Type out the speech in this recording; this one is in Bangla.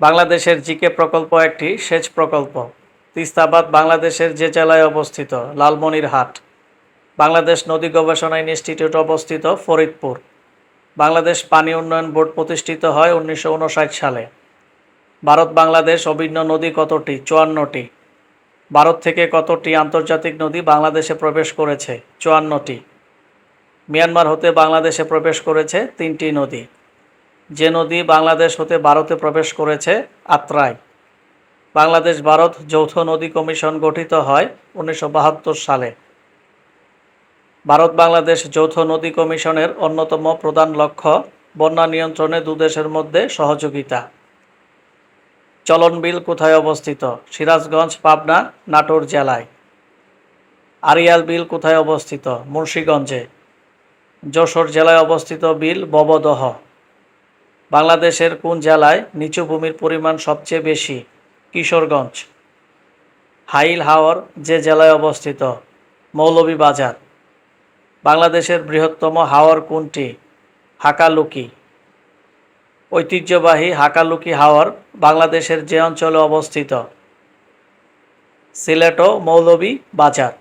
বাংলাদেশের জিকে প্রকল্প একটি সেচ প্রকল্প। তিস্তাবাদ, বাংলাদেশের যে জেলায় অবস্থিত, লালমনিরহাট। বাংলাদেশ নদী গবেষণা ইনস্টিটিউট অবস্থিত, ফরিদপুর। বাংলাদেশ পানি উন্নয়ন বোর্ড প্রতিষ্ঠিত হয় উনিশশো উনষাট সালে। ভারত, বাংলাদেশ অভিন্ন নদী কতটি? চুয়ান্নটি। ভারত থেকে কতটি আন্তর্জাতিক নদী বাংলাদেশে প্রবেশ করেছে? চুয়ান্নটি। মিয়ানমার হতে বাংলাদেশে প্রবেশ করেছে তিনটি নদী। যে নদী বাংলাদেশ হতে ভারতে প্রবেশ করেছে আত্রায় বাংলাদেশ ভারত যৌথ নদী কমিশন গঠিত হয় উনিশশো বাহাত্তর সালে। ভারত বাংলাদেশ যৌথ নদী কমিশনের অন্যতম প্রধান লক্ষ্য বন্যা নিয়ন্ত্রণে দুদেশের মধ্যে সহযোগিতা। চলন বিল কোথায় অবস্থিত? সিরাজগঞ্জ, পাবনা, নাটোর জেলায়। আরিয়াল বিল কোথায় অবস্থিত? মুন্সীগঞ্জে। যশোর জেলায় অবস্থিত বিল ববদহ। বাংলাদেশের কোন জেলায় নিচু ভূমির পরিমাণ সবচেয়ে বেশি? কিশোরগঞ্জ। হাইল হাওর যে জেলায় অবস্থিত, মৌলভীবাজার। বাংলাদেশের বৃহত্তম হাওর কোনটি? হাকালুকি। ঐতিহ্যবাহী হাকালুকি হাওর বাংলাদেশের যে অঞ্চলে অবস্থিত। সিলেট মৌলভী বাজার